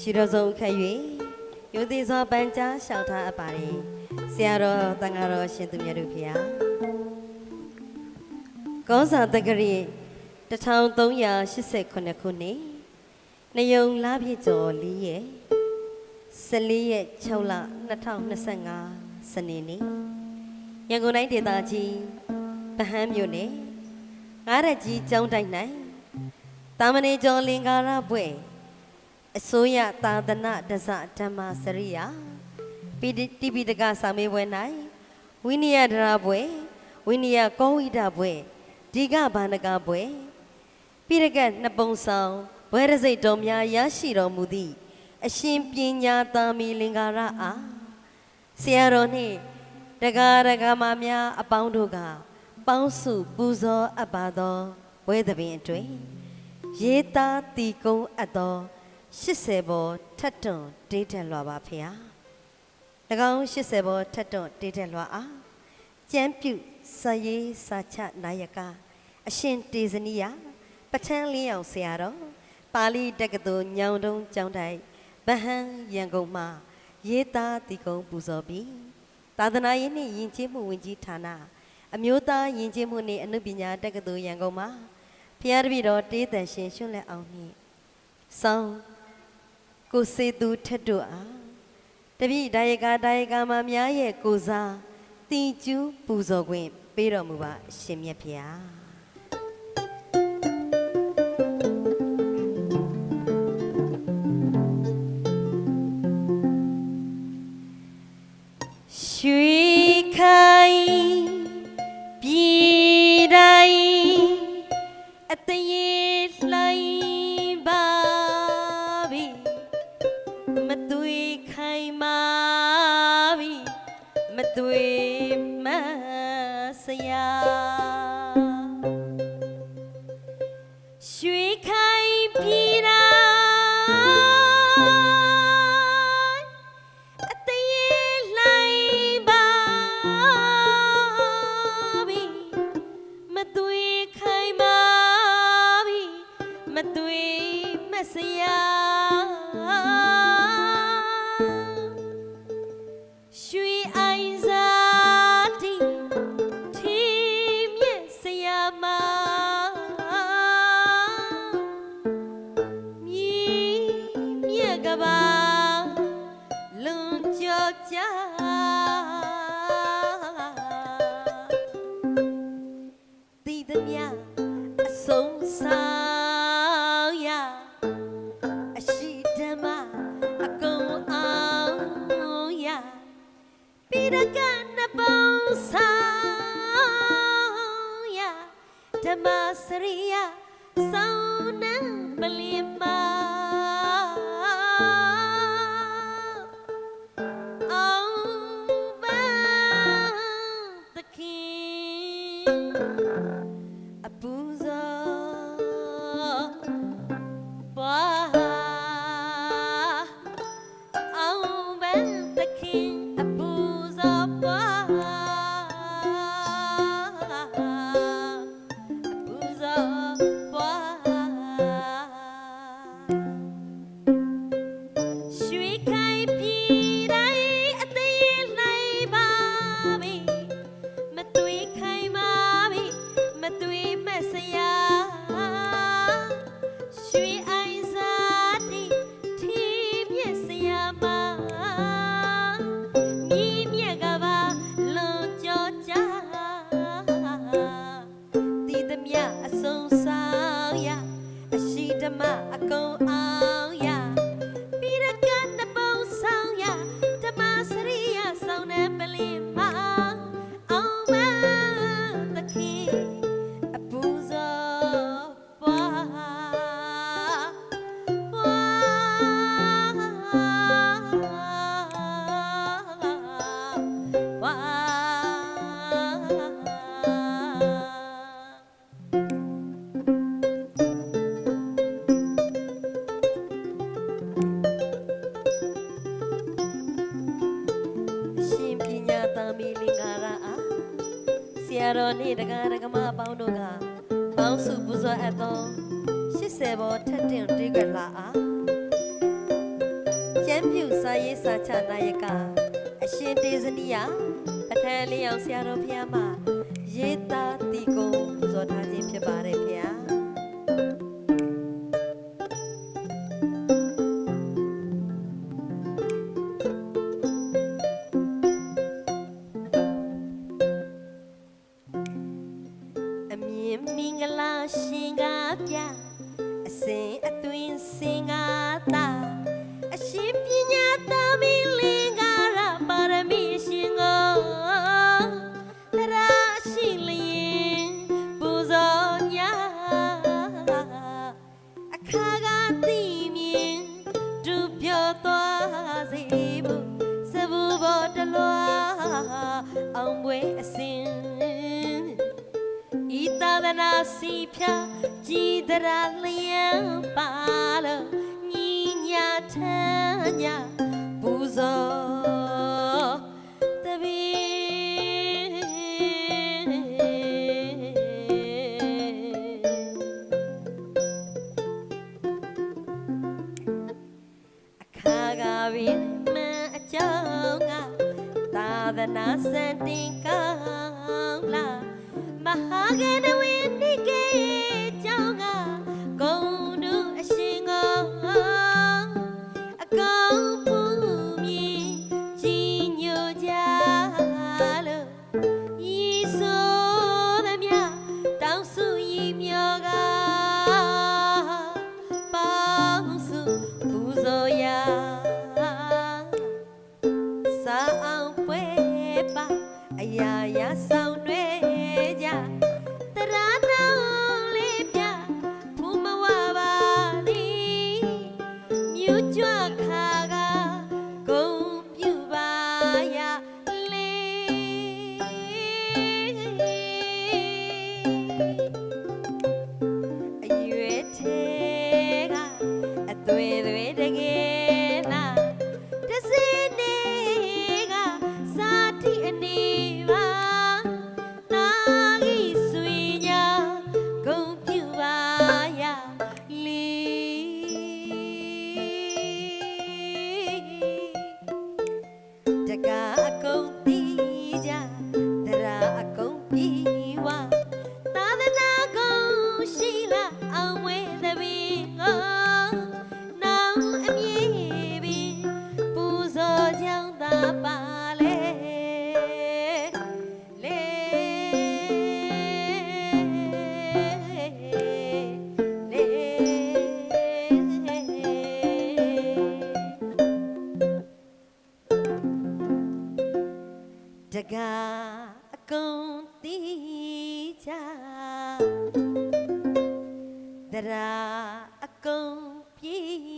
ရှိတော်ဆုံးခက်၍ယုံသေးစွာပန်းကြားလျှောက်ထားအပ်ပါတယ်ဆရာတော်တန်ဃာတော်ရှင်သူမြတ်တို့ဖေဟာကောဇာတက္ကရီ1389ခုနှစ်နယုံလာပြည့်ကျော်၄ရက်14ရက်6လ2025စနေနေ့ရန်ကုန်တိုင်းဒေသကြီးဗဟန်းမြို့နယ်ငားရက်ကြီးကျောင်းတိုက်၌တာမဏေကျော်လင်္ကာရဘွဲ့ အစိုးရသာသနာတဇဓမ္မစရိယာပိတိတိပိတကစာမေးပွဲ၌ဝိနည်းဒရာပွဲဝိနည်းကောဝိဒပွဲဒီကဘာနကပွဲပိရကတ်နှစ်ပုံဆောင်ဘွဲရစိတ်တော်များရရှိတော်မူသည့်အရှင်ပညာသာမီလင်္ကာရအားဆရာတော်နှင့်တက္ကရာကမများအပေါင်းတို့ကပေါင်းစုပူဇော်အပ်ပါသောဘွဲသဘင်အတွင်ရေးသားတီကုံအပ်သော 80ဘောထတ်တွန်တေးထက်လွှာပါဖေဟာ၎င်း80ဘောထတ်တွန်တေးထက်လွှာအားကျမ်းပြုစာရေးစာချနာယကအရှင်တေဇနီယပဋ္ဌာန်းလင်းအောင်ဆရာတော်ပါဠိတက္ကသိုလ်ညောင်တုံးကျောင်းတိုင်ဗဟန်းရန်ကုန်မှာရေးသားတီကုံပူဇော်ပြီးသာသနာရေးနှင့်ယဉ်ကျေးမှုဝင်ကြီးဌာနအမျိုးသားယဉ်ကျေးမှုနှင့်အနုပညာတက္ကသိုလ်ရန်ကုန်မှာဖျားတပည့်တော်တေးတန်ရှင်ရွှွန့်လက်အောင်နှင့်ဆောင်း ကိုစေသူထက်တို့အားတပည့်ဒါယကဒါယကမများရဲ့ကိုစားတီကျူးပူဇော်ခွင့်ပေးတော်မူပါအရှင်မြတ်ဖျားရွှေ မသွေမဆရာရွှေခိုင်ပြည်တိုင်းအတရေလှိုင်းပါပြီမသွေခိုင်မာပြီမသွေမဆရာရွှေ က်ကပါလွန်ကြောကြတည်သည်မြအဆုံးဆောင်ရအရှိဓမ္မအကုန်အောင်ရပိရကနပုံဆောင်ရဓမ္မစရိယဆောင်းနံပလီမာအော သ တော်နှင့်တက္ကရာကမအပေါင်းတို့ကပေါင်းစုပူဇော်အပ်သော80ဘောထက်တင်တေးကလာအားမ်းပြူစာရေးစာချနာယကအရှင်တေဇနီယပထန်လေးအောင်ဆရာတော်ဖျားမှာရေးသားတီကုံဇော်ထားခြင်းဖြစ်ပါတယ်ဖျား ရှင်ကားပြအစဉ်အသွင်စင်ကားသာအရှင်ပညာတော်မီ နာစီဖြာကြည်တရာလျံပါလို့ညီညာထမ်းညာပူဇော်တပည့်အခါကပင်မန်အကြောင်းကသာသနာစံတင်ကောင်းလား မဟာကဏဝိနိကေကြောင့်ကဂုံတုအရှင်ကိုအကောင်ပူမြည်ကြီးညိုကြလို့ဤဆိုသမျှတောင်းစုဤမြောကပေါင်းစုပူဇော်ရာစာအောင်ပွဲပါအရာရာဆောင် တကအကုန်တီးကြတရာအကုန်ပြေး